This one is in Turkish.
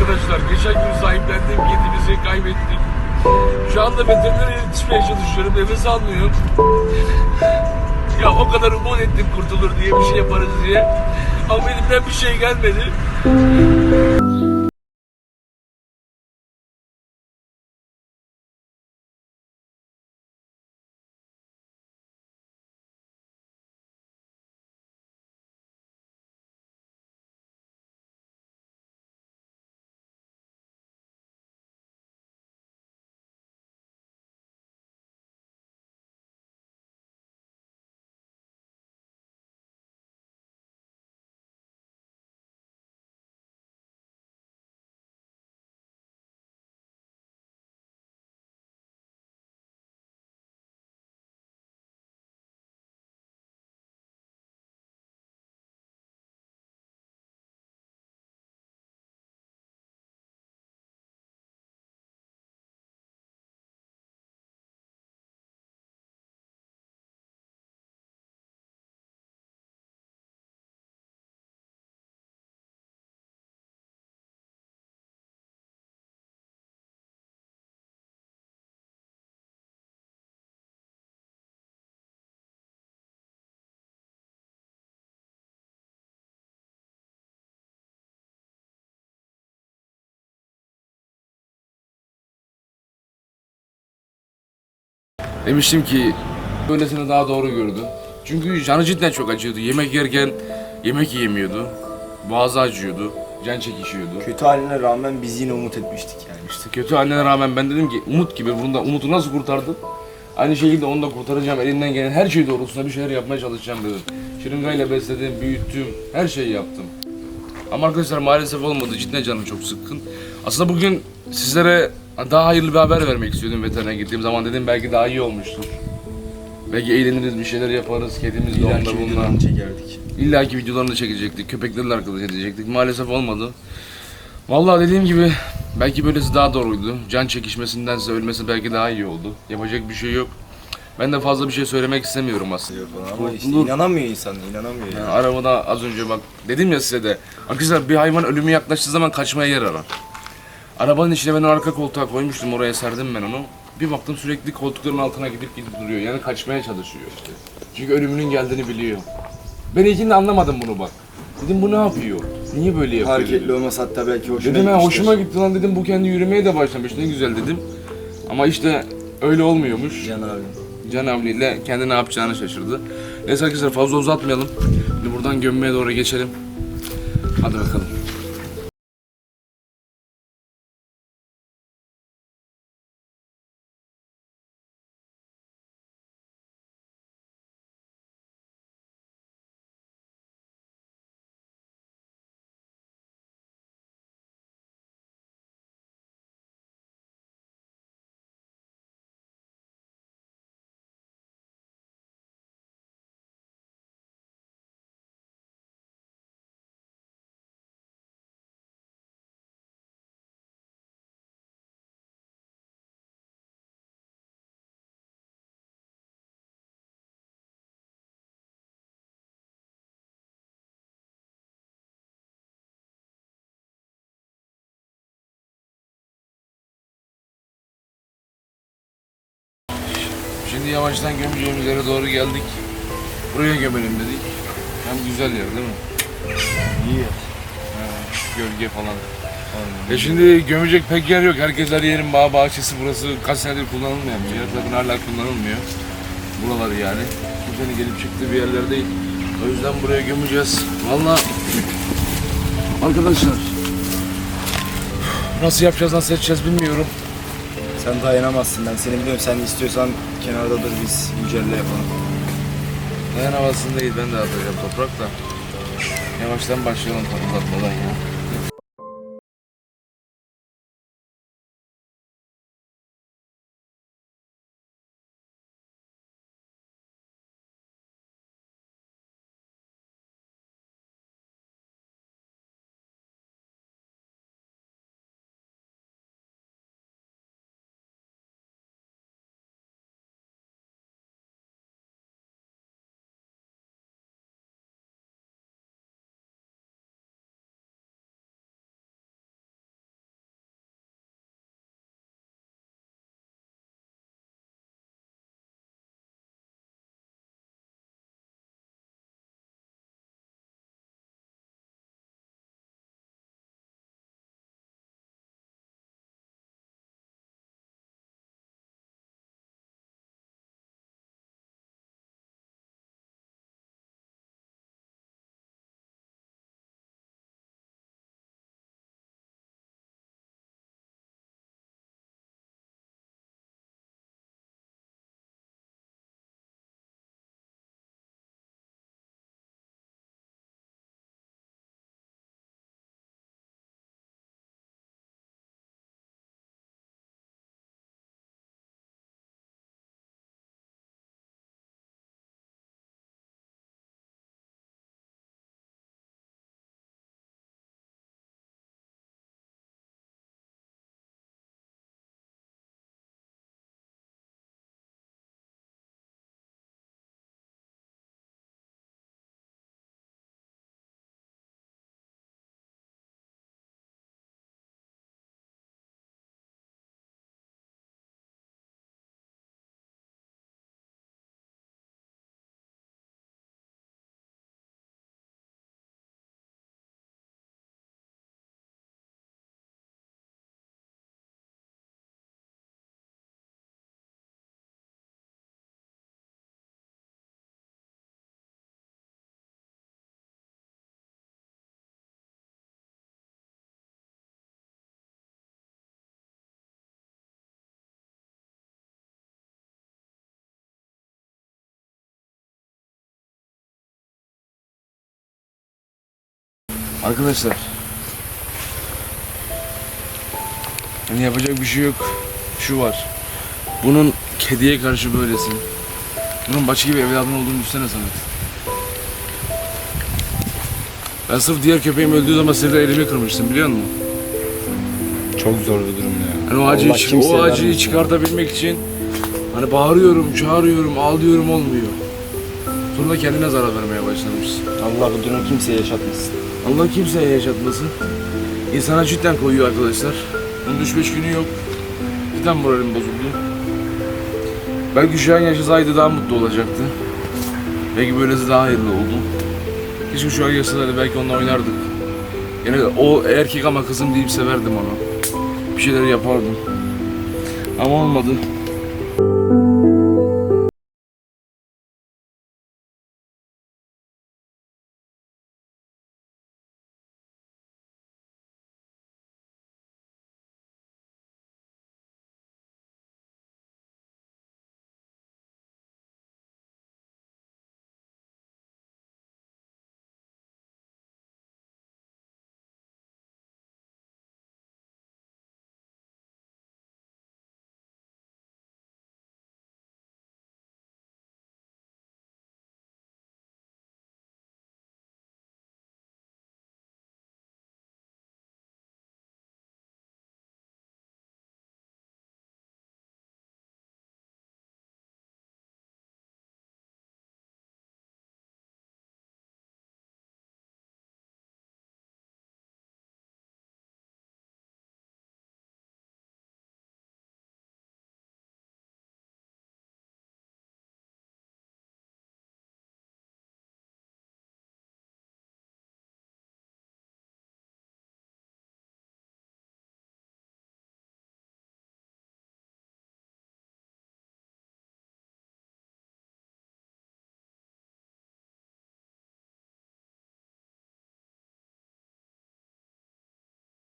arkadaşlar. Geçen gün sahiplendiğim kedimizi kaybettik. Şu anda veterinere yetişmeye çalışıyorum. Nefes almıyor. Ya o kadar umut ettim kurtulur diye bir şey yaparız diye. Ama elimden bir şey gelmedi. Demiştim ki böylesini daha doğru gördüm. Çünkü canı cidden çok acıyordu. Yemek yerken yemek yiyemiyordu. Boğazı acıyordu. Can çekişiyordu. Kötü haline rağmen biz yine umut etmiştik yani. İşte kötü haline rağmen ben dedim ki Umut gibi bunu da Umut'u nasıl kurtardım? Aynı şekilde onu da kurtaracağım. Elimden gelen her şey doğrultusunda bir şeyler yapmaya çalışacağım dedim. Şırıngayla besledim, büyüttüm, her şeyi yaptım. Ama arkadaşlar maalesef olmadı. Cidden canım çok sıkkın. Aslında bugün sizlere daha hayırlı bir haber vermek istiyordum veterinere gittiğim zaman dedim belki daha iyi olmuştur. Belki eğleniriz, bir şeyler yaparız, kedimiz de onda bununla. çekerdik. İlla ki videolarını çekecektik, köpeklerle arkadaş edecektik. Maalesef olmadı. Vallahi dediğim gibi belki böylesi daha doğruydu. Can çekişmesindense ölmesi belki daha iyi oldu. Yapacak bir şey yok. Ben de fazla bir şey söylemek istemiyorum aslında. Ama işte Dur. inanamıyor insan, inanamıyor Yani yani. arabada az önce bak dedim ya size de. Arkadaşlar bir hayvan ölümü yaklaştığı zaman kaçmaya yer arar. Arabanın içine ben arka koltuğa koymuştum oraya serdim ben onu. Bir baktım sürekli koltukların altına gidip gidip duruyor. Yani kaçmaya çalışıyor işte. Çünkü ölümünün geldiğini biliyor. Ben ilkinde anlamadım bunu bak. Dedim bu ne yapıyor? Niye böyle yapıyor? Hareketli dedim. olmasa hatta belki hoşuna Dedim ha gitmiştir. hoşuma gitti lan dedim bu kendi yürümeye de başlamış ne güzel dedim. Ama işte öyle olmuyormuş. Can abi. Can havliyle kendi ne yapacağını şaşırdı. Neyse arkadaşlar fazla uzatmayalım. Şimdi buradan gömmeye doğru geçelim. Hadi bakalım. Şimdi yavaştan gömeceğimiz yere doğru geldik. Buraya gömelim dedik. Hem güzel yer değil mi? İyi. Ha, gölge falan. E şimdi gömecek pek yer yok. Herkes her yerin bağ bahçesi burası kaç senedir kullanılmayan bir yer. Zaten hala kullanılmıyor. Buraları yani. Kimsenin gelip çıktığı bir yerler değil. O yüzden buraya gömeceğiz. Vallahi arkadaşlar nasıl yapacağız, nasıl edeceğiz bilmiyorum. Sen dayanamazsın ben seni biliyorum. Sen istiyorsan kenarda dur biz Yücel'le yapalım. Dayan havasında değil ben de atacağım toprak da. Yavaştan başlayalım patlatmadan ya. Arkadaşlar. Hani yapacak bir şey yok. Şu var. Bunun kediye karşı böylesin. Bunun başka bir evladın olduğunu düşünsene Samet. Ben sırf diğer köpeğim öldüğü zaman senin elimi kırmıştım biliyor musun? Çok zor bir durum ya. Hani o acıyı, çık- o acıyı çıkartabilmek için hani bağırıyorum, çağırıyorum, ağlıyorum olmuyor. Sonra kendine zarar vermeye başlamışsın. Allah bu durumu kimseye yaşatmasın. Allah kimseye yaşatmasın. İnsana cidden koyuyor arkadaşlar. Bunun 3-5 günü yok. Cidden moralim bozuldu. Belki şu an yaşasaydı daha mutlu olacaktı. Belki böylesi daha hayırlı oldu. Keşke şu an yaşasaydı belki onunla oynardık. Yani o erkek ama kızım deyip severdim onu. Bir şeyler yapardım. Ama olmadı.